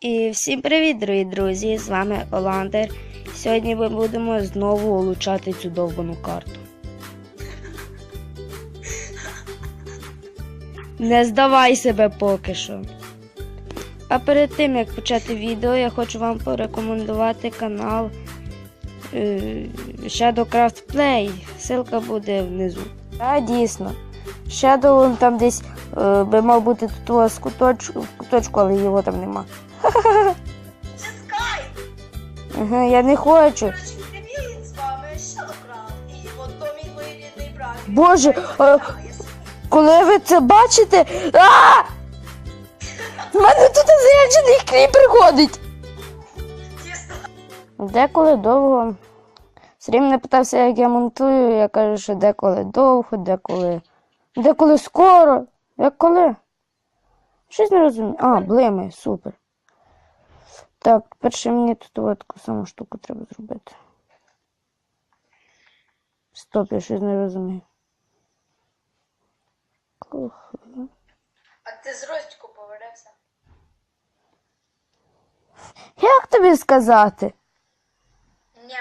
І всім привіт, дорогі друзі! З вами Оландер. Сьогодні ми будемо знову улучшати цю довбану карту. Не здавай себе поки що. А перед тим як почати відео, я хочу вам порекомендувати канал е, Shadowcraft Play. Ссылка буде внизу. Так, дійсно. Shadow там десь е, би мав бути тут у вас куточку, куточку, але його там нема. Ага, я не хочу. Боже, а- Коли ви це бачите. А! В мене тут заряджений кріпер ходить. Тісно. Деколи довго. Срім не питався, як я монтую, я кажу, що деколи довго, деколи. Деколи скоро. Як коли? Щось не розумію. А, блими, супер. Так, перше мені тут таку саму штуку треба зробити. Стоп, я щось не розумію. Клух. А ти з Ростіку повернувся? Як тобі сказати? Ні.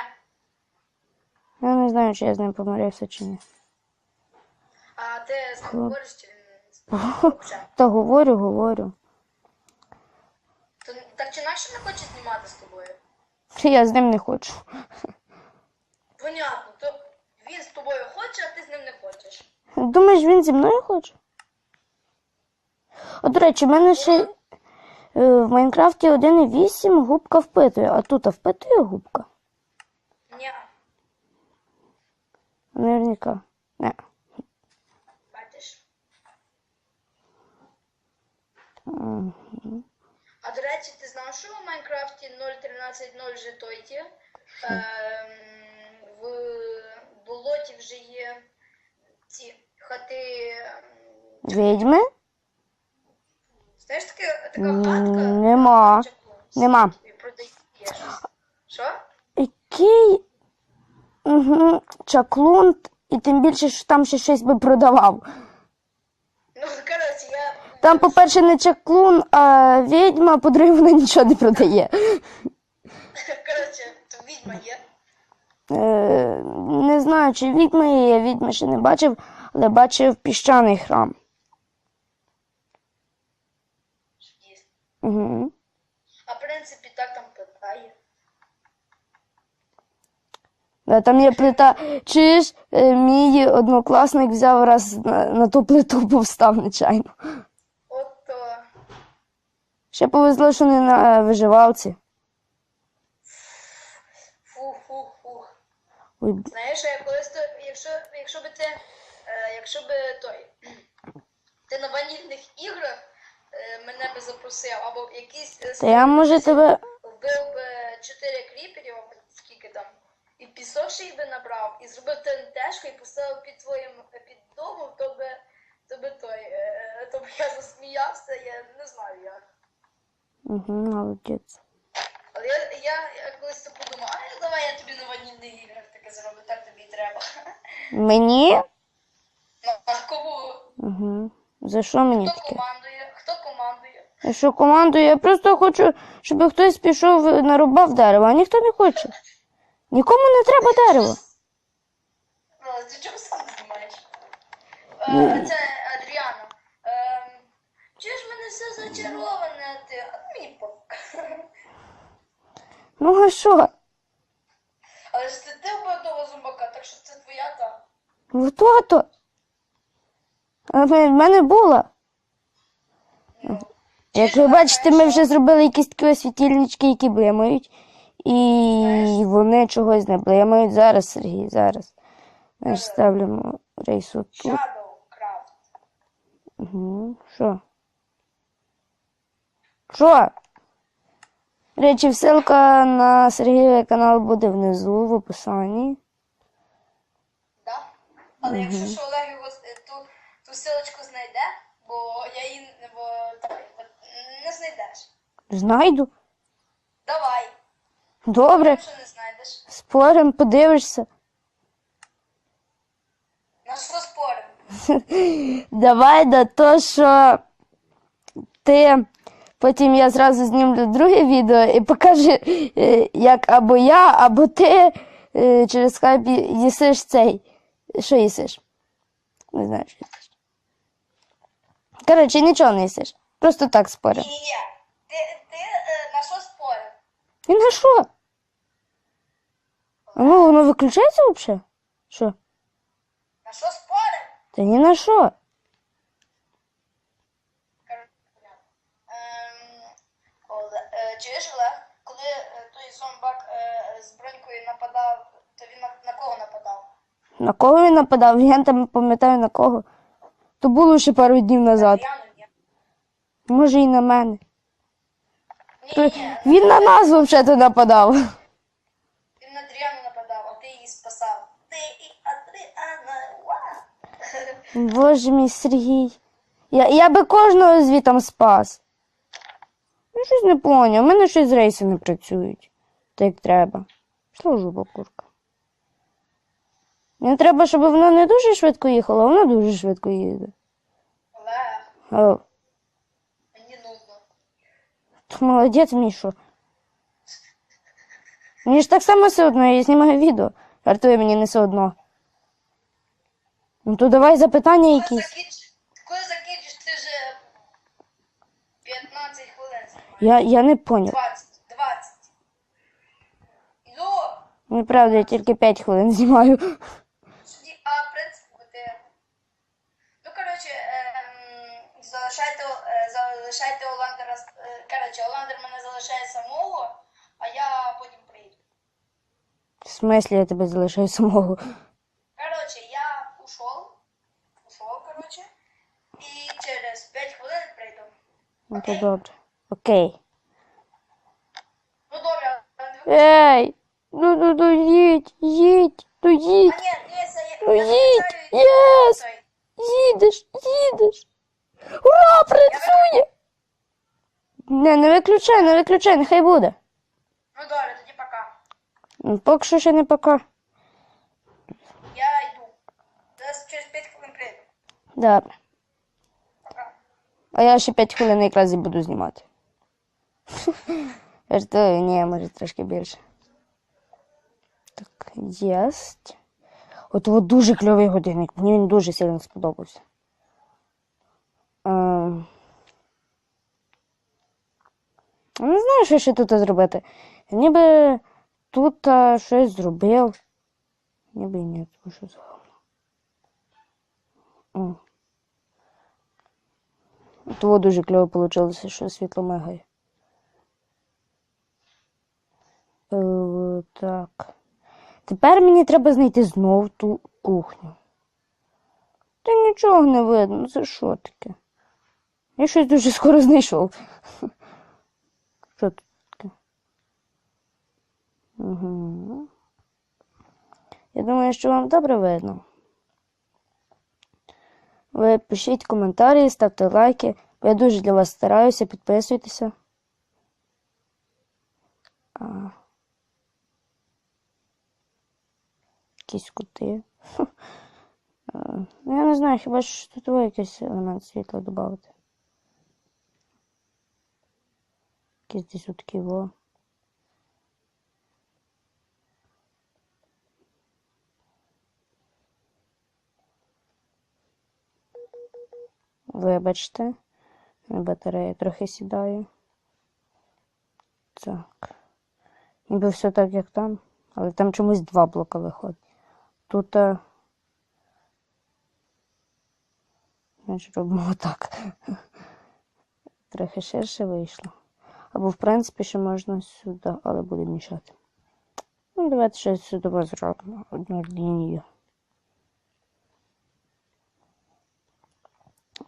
Я не знаю, чи я з ним помирився чи ні. А ти з ним говориш чи Вже. Та говорю, говорю. Чи нащо не хоче знімати з тобою? Я з ним не хочу. Понятно, то він з тобою хоче, а ти з ним не хочеш. Думаєш, він зі мною хоче? О, до речі, в мене ще е, в Майнкрафті 1.8 губка впитує, а тут а впитує губка? Ні. Наверняка. Не. Бачиш? Мгм. А до речі, ти знав, що в Майнкрафті 0.13.0 вже той є? Ем, в болоті вже є ці хати. ем, Відьми? Знаєш таке, така М, хатка? Нема. Нема. І. Що? Який угу. чаклун, і тим більше, що там ще щось би продавав. Ну. Там, по-перше, не чаклун, а відьма, по-друге, вона нічого не продає. Коротше, то відьма є. Е, не знаю, чи відьма є, я відьми ще не бачив, але бачив піщаний храм. Угу. А в принципі, так там питає. Да, там є плита. Чи ж е, мій однокласник взяв раз на, на ту плиту повстав нечайно. Ще повезло, що не на виживалці. Фух-фух-фух. Знаєш, я колись то, якщо, якщо би ти, е, якщо би той, ти на ванільних іграх е, мене би запросив, або якийсь е, Та я може тебе. вбив би чотири кріперів, або скільки там, і пісок ще й би набрав, і зробив ТНТшку і поставив під твоїм під домом, то би, то би той, е, то би я засміявся, я не знаю як. Угу, молодець. Але я, я, я колись то подумав, а давай я тобі на ванільних іграх таке зроблю, так тобі і треба. Мені? Ну, а кому? Угу. За що мені Хто таке? командує? Хто командує? Я що командую? Я просто хочу, щоб хтось пішов нарубав дерево, а ніхто не хоче. Нікому не треба дерево. Ну, ти чого сам не знімаєш? Е, це Адріана. Чуєш, в мене все зачароване, а ти. А ну, мені пофіг. Ну а що? Але ж це ти вбив того зумбака, так що це твоя та. Вот-то. А в в мене була. Ну, Як ви бачите, ми вже зробили якісь такі освітильнички, які блимають. І вони чогось не блимають. Зараз, Сергій, зараз. Ми ж ставимо рейсу тут. Shadowcraft. Угу. Що? Що? Речі, ссылка на Сергієвий канал буде внизу в описанні. Да? Але якщо що Олег його ту, ту силочку знайде, бо я її не- бо, давай, не знайдеш. Знайду. Давай, Добре, якщо не знайдеш. спорим, подивишся. На що споримо? Давай на то, що ти Потім я зразу знімлю друге відео і покажу, е, як або я, або ти е, через скайп їсиш цей. Що їсиш? Не знаю, що їсиш. Коротше, нічого не їсиш. Просто так спорю. Ні. Ти, ти е, на що спорив? І на що? А ну, воно виключається взагалі? Що? На що спорив? Та ні на що. Чуєш, коли той зомбак з бронькою нападав, то він на, на кого нападав? На кого він нападав? Я там пам'ятаю на кого. То було ще пару днів назад. Може і на мене. Ні, ні, він на нас взагалі нападав. він на Дріану нападав, а ти її спасав. Ти і Адріана! Боже мій Сергій. Я, я би кожного звітом спас. Я щось не поняв. У мене щось рейси не працюють. Так як треба. Що жуба курка? Мені треба, щоб воно не дуже швидко їхало, а воно дуже швидко їде. Олег, О, мені нудно. то молодець мій що. Мені ж так само все одно, я знімаю відео. Артує мені не все одно. Ну то давай запитання якісь. закінчиш, коли закінчиш, ти вже 15 хвилин знімаєш. Я, я не поняв. 20, 20. Іду. Неправда, я тільки 5 хвилин знімаю. А в принципі, бо ти. Ну, коротше, ем, залишайте, е, залишайте Оландера. е, Коротше, Оландер мене залишає самого, а я потім прийду. В смислі я тебе залишаю самого. Коротше, я ушов. Ушов, коротше. І Ну to dobrze. Okej. Okay. No dobra. Ej! Ну no, no, jedź, jedź, no jedź. A nie, nie, za, ja, No ja. Їдеш, їдеш. Ура, працює! Не, не виключай, не виключай, нехай буде. Ну добре, тоді пока. Ну, Поки що ще не пока. Я йду. Зараз через 5 хвилин прийду. Добре. А я ще 5 хвилин якраз і буду знімати. Жартую, ні, може трошки більше. Так, єсть. От от дуже кльовий годинник. Мені він дуже сильно сподобався. Ем... Не знаю, що ще тут зробити. Ніби тут а, щось зробив. Ніби ні, тому що зробив. О. Того дуже кльово вийшло, що світло мигає. Е, так. Тепер мені треба знайти знов ту кухню. Та нічого не видно, ну це що таке? Я щось дуже скоро знайшов. Що тут таке? Угу. Я думаю, що вам добре видно. Ви пишіть коментарі, ставте лайки. Я дуже для вас стараюся, підписуйтеся. А... Якісь кути. Ну, я не знаю, хіба що тут якийсь елемент світла додати. Якийсь десь во. Вибачте, батарея трохи сідає. Так. Ніби все так, як там, але там чомусь два блока виходить. Тут. е, Значить, робимо так. Трохи ширше вийшло. Або, в принципі, ще можна сюди, але буде мішати. Ну, давайте щось сюди зробимо. Одну лінію.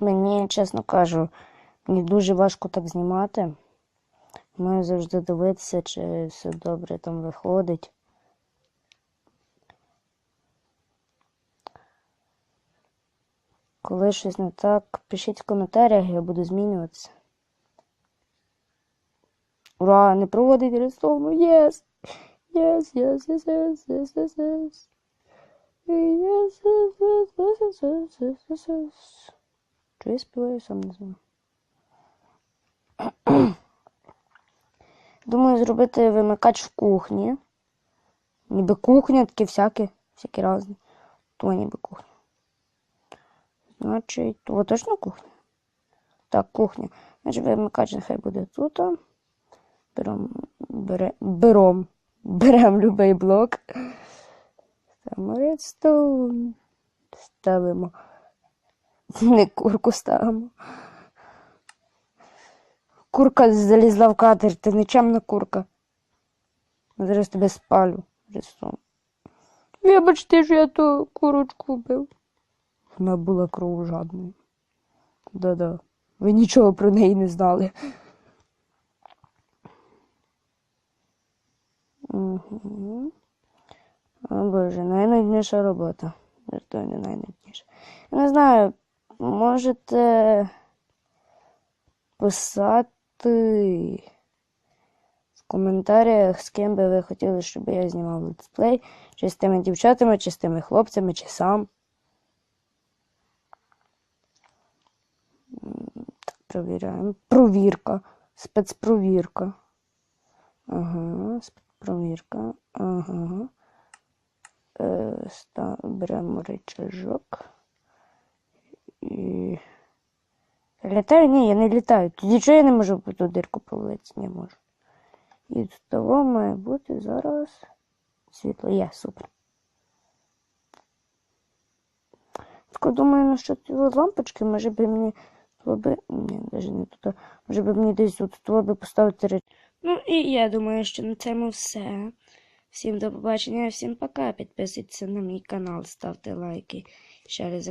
Мені, чесно кажу, мені дуже важко так знімати. Маю завжди дивитися, чи все добре там виходить. Коли щось не так, пишіть в коментарях, я буду змінюватися. Ура, не проводить рисовну, єс! Єс, єс, єс, єс, єс, єс, єс. Єс, єс, єс, єс, єс, єс, єс, єс. Я співаю, сам не знаю. Думаю, зробити вимикач в кухні. Ніби кухня, такі всякі, всякі різні. То ніби кухня. Значить, то точно кухня? Так, кухня. Значить, вимикач нехай буде тут. Берем, бере, берем, берем любий блок. Ставимо редстоун. Ставимо. Не курку ставимо. Курка залізла в кадр, ти нечемна курка. Зараз тебе спалю. Редстоун. Вибачте, що я ту курочку вбив. Вона була кровожадною. Да-да. Ви нічого про неї не знали. Угу. О Боже, найнудніша робота. Я не знаю, можете писати в коментарях, з ким би ви хотіли, щоб я знімав летсплей. Чи з тими дівчатами, чи з тими хлопцями, чи сам. Провіряємо. Провірка. Спецпровірка. Ага, спецпровірка. Ага. Е, беремо рычажок. Літаю? Ні, я не літаю. Тоді чого я не можу ту дирку провалитися? Не можу. І того має бути зараз світло. Є, супер. Так думаю, насчет його лампочки, може би мені би. Ні, навіть не туди. Може би мені десь тут би поставити реч. Ну і я думаю, що на цьому все. Всім до побачення, всім пока. Підписуйтесь на мій канал, ставте лайки. Ще раз